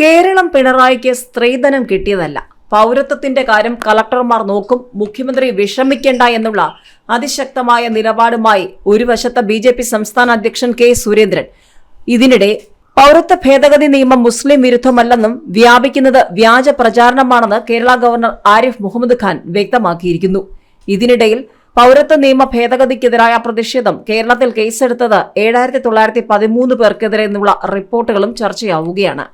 കേരളം പിണറായിക്ക് സ്ത്രീധനം കിട്ടിയതല്ല. പൗരത്വത്തിന്റെ കാര്യം കളക്ടർമാർ നോക്കും മുഖ്യമന്ത്രി വിഷമിക്കേണ്ട എന്നുള്ള അതിശക്തമായ നിലപാടുമായി ഒരു വശത്ത് ബി ജെ പി സംസ്ഥാന അധ്യക്ഷൻ കെ സുരേന്ദ്രൻ. ഇതിനിടെ പൗരത്വ ഭേദഗതി നിയമം മുസ്ലിം വിരുദ്ധമല്ലെന്നും വ്യാപിക്കുന്നത് വ്യാജ പ്രചാരണമാണെന്ന് കേരള ഗവർണർ ആരിഫ് മുഹമ്മദ് ഖാൻ വ്യക്തമാക്കിയിരിക്കുന്നു. ഇതിനിടയിൽ പൗരത്വ നിയമ ഭേദഗതിക്കെതിരായ പ്രതിഷേധം കേരളത്തിൽ കേസെടുത്തത് ഏഴായിരത്തി തൊള്ളായിരത്തി പതിമൂന്ന് പേർക്കെതിരെ എന്നുള്ള റിപ്പോർട്ടുകളും ചർച്ചയാവുകയാണ്.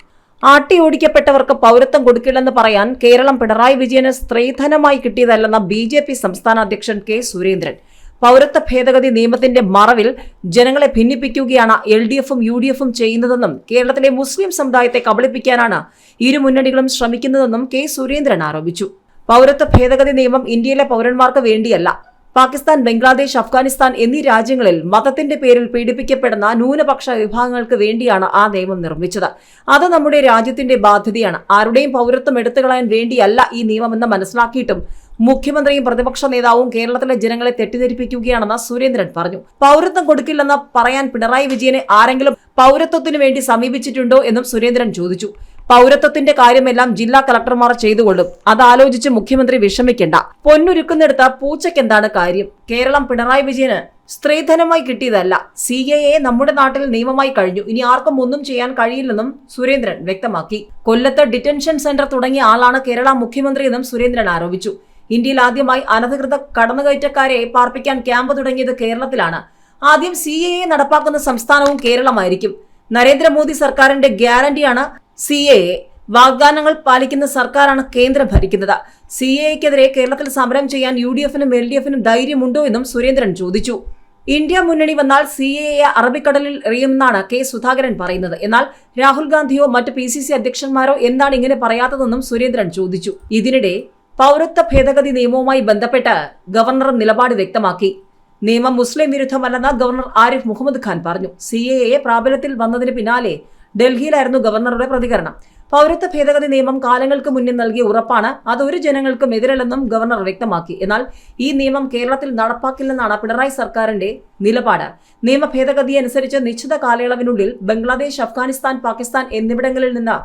ആട്ടിയോടിക്കപ്പെട്ടവർക്ക് പൗരത്വം കൊടുക്കില്ലെന്ന് പറയാൻ കേരളം പിണറായി വിജയന് സ്ത്രീധനമായി കിട്ടിയതല്ലെന്ന ബി ജെ പി സംസ്ഥാന അധ്യക്ഷൻ കെ സുരേന്ദ്രൻ. പൗരത്വ ഭേദഗതി നിയമത്തിന്റെ മറവിൽ ജനങ്ങളെ ഭിന്നിപ്പിക്കുകയാണ് എൽ ഡി എഫും യു ഡി എഫും ചെയ്യുന്നതെന്നും കേരളത്തിലെ മുസ്ലിം സമുദായത്തെ കബളിപ്പിക്കാനാണ് ഇരു മുന്നണികളും ശ്രമിക്കുന്നതെന്നും കെ സുരേന്ദ്രൻ ആരോപിച്ചു. പൗരത്വ ഭേദഗതി നിയമം ഇന്ത്യയിലെ പൗരന്മാർക്ക് വേണ്ടിയല്ല. പാകിസ്ഥാൻ ബംഗ്ലാദേശ് അഫ്ഗാനിസ്ഥാൻ എന്നീ രാജ്യങ്ങളിൽ മതത്തിന്റെ പേരിൽ പീഡിപ്പിക്കപ്പെടുന്ന ന്യൂനപക്ഷ വിഭാഗങ്ങൾക്ക് വേണ്ടിയാണ് ആ നിയമം നിർമ്മിച്ചത്. അത് നമ്മുടെ രാജ്യത്തിന്റെ ബാധ്യതയാണ്. ആരുടെയും പൗരത്വം എടുത്തുകളയാൻ വേണ്ടിയല്ല ഈ നിയമമെന്ന് മനസ്സിലാക്കിയിട്ടും മുഖ്യമന്ത്രിയും പ്രതിപക്ഷ നേതാവും കേരളത്തിലെ ജനങ്ങളെ തെറ്റിദ്ധരിപ്പിക്കുകയാണെന്ന് സുരേന്ദ്രൻ പറഞ്ഞു. പൗരത്വം കൊടുക്കില്ലെന്ന് പറയാൻ പിണറായി വിജയനെ ആരെങ്കിലും പൗരത്വത്തിനു വേണ്ടി സമീപിച്ചിട്ടുണ്ടോ എന്നും സുരേന്ദ്രൻ ചോദിച്ചു. പൗരത്വത്തിന്റെ കാര്യമെല്ലാം ജില്ലാ കളക്ടർമാർ ചെയ്തുകൊള്ളും. അതാലോചിച്ച് മുഖ്യമന്ത്രി വിഷമിക്കേണ്ട. പൊന്നുരുക്കുന്നിടത്ത് പൂച്ചയ്ക്ക് എന്താണ് കാര്യം? കേരളം പിണറായി വിജയന് സ്ത്രീധനമായി കിട്ടിയതല്ല. സി എ എ നമ്മുടെ നാട്ടിൽ നിയമമായി കഴിഞ്ഞു. ഇനി ആർക്കും ഒന്നും ചെയ്യാൻ കഴിയില്ലെന്നും സുരേന്ദ്രൻ വ്യക്തമാക്കി. കൊല്ലത്ത് ഡിറ്റൻഷൻ സെന്റർ തുടങ്ങിയ ആളാണ് കേരള മുഖ്യമന്ത്രിയെന്നും സുരേന്ദ്രൻ ആരോപിച്ചു. ഇന്ത്യയിൽ ആദ്യമായി അനധികൃത കടന്നുകയറ്റക്കാരെ പാർപ്പിക്കാൻ ക്യാമ്പ് തുടങ്ങിയത് കേരളത്തിലാണ്. ആദ്യം സി എ നടപ്പാക്കുന്ന സംസ്ഥാനവും കേരളമായിരിക്കും. നരേന്ദ്രമോദി സർക്കാരിന്റെ ഗ്യാരണ്ടിയാണ് സി എ വാഗ്ദാനങ്ങൾ പാലിക്കുന്ന സർക്കാരാണ് കേന്ദ്രം ഭരിക്കുന്നത്. സി എക്കെതിരെ കേരളത്തിൽ സമരം ചെയ്യാൻ യു ഡി എഫിനും എൽ ഡി എഫിനും ധൈര്യമുണ്ടോ എന്നും സുരേന്ദ്രൻ ചോദിച്ചു. ഇന്ത്യ മുന്നണി വന്നാൽ സി എ അറബിക്കടലിൽ എറിയുമെന്നാണ് കെ സുധാകരൻ പറയുന്നത്. എന്നാൽ രാഹുൽ ഗാന്ധിയോ മറ്റ് പി സി സി അധ്യക്ഷന്മാരോ എന്താണ് ഇങ്ങനെ പറയാത്തതെന്നും സുരേന്ദ്രൻ ചോദിച്ചു. ഇതിനിടെ പൗരത്വ ഭേദഗതി നിയമവുമായി ബന്ധപ്പെട്ട് ഗവർണർ നിലപാട് വ്യക്തമാക്കി. നിയമം മുസ്ലിം വിരുദ്ധമല്ലെന്ന് ഗവർണർ ആരിഫ് മുഹമ്മദ് ഖാൻ പറഞ്ഞു. സി എ പ്രാബല്യത്തിൽ വന്നതിന് പിന്നാലെ ഡൽഹിയിലായിരുന്നു ഗവർണറുടെ പ്രതികരണം. പൗരത്വ ഭേദഗതി നിയമം കാലങ്ങൾക്ക് മുന്നേ നൽകിയ ഉറപ്പാണ് അത് ഒരു ജനങ്ങൾക്കും എതിരല്ലെന്നും ഗവർണർ വ്യക്തമാക്കി. എന്നാൽ ഈ നിയമം കേരളത്തിൽ നടപ്പാക്കില്ലെന്നാണ് പിണറായി സർക്കാരിന്റെ നിലപാട്. നിയമ ഭേദഗതി അനുസരിച്ച് നിശ്ചിത കാലയളവിനുള്ളിൽ ബംഗ്ലാദേശ് അഫ്ഗാനിസ്ഥാൻ പാകിസ്ഥാൻ എന്നിവിടങ്ങളിൽ നിന്ന്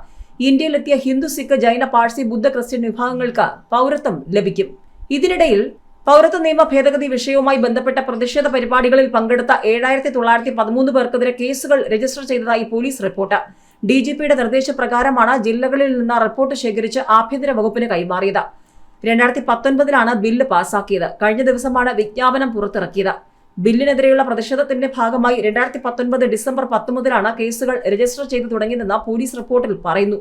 ഇന്ത്യയിലെത്തിയ ഹിന്ദു സിഖ് ജൈന പാഴ്സി ബുദ്ധ ക്രിസ്ത്യൻ വിഭാഗങ്ങൾക്ക് പൗരത്വം ലഭിക്കും. ഇതിനിടയിൽ പൗരത്വ നിയമ ഭേദഗതി വിഷയവുമായി ബന്ധപ്പെട്ട പ്രതിഷേധ പരിപാടികളിൽ പങ്കെടുത്ത ഏഴായിരത്തി തൊള്ളായിരത്തി പതിമൂന്ന് പേർക്കെതിരെ കേസുകൾ രജിസ്റ്റർ ചെയ്തതായി പോലീസ് റിപ്പോർട്ട്. ഡി ജി പിയുടെ നിർദ്ദേശപ്രകാരമാണ് ജില്ലകളിൽ നിന്ന് റിപ്പോർട്ട് ശേഖരിച്ച് ആഭ്യന്തര വകുപ്പിന് കൈമാറിയത്. രണ്ടായിരത്തി പത്തൊൻപതിലാണ് ബില്ല് പാസാക്കിയത്. കഴിഞ്ഞ ദിവസമാണ് വിജ്ഞാപനം പുറത്തിറക്കിയത്. ബില്ലിനെതിരെയുള്ള പ്രതിഷേധത്തിന്റെ ഭാഗമായി രണ്ടായിരത്തി പത്തൊൻപത് ഡിസംബർ പത്ത് മുതലാണ് കേസുകൾ രജിസ്റ്റർ ചെയ്തു തുടങ്ങിയതെന്ന് പോലീസ് റിപ്പോർട്ടിൽ പറയുന്നു.